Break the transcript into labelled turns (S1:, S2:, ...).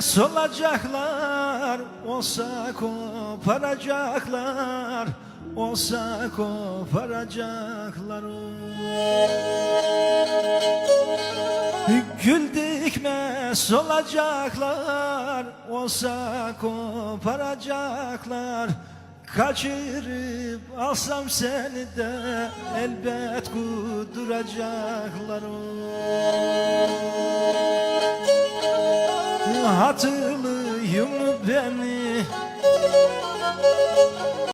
S1: solacaklar Olsa koparacaklar Olsa koparacaklar. Gül dikmez olacaklar Olsa koparacaklar. Kaçırıp alsam seni de Elbet kuduracaklar Hatırlıyım beni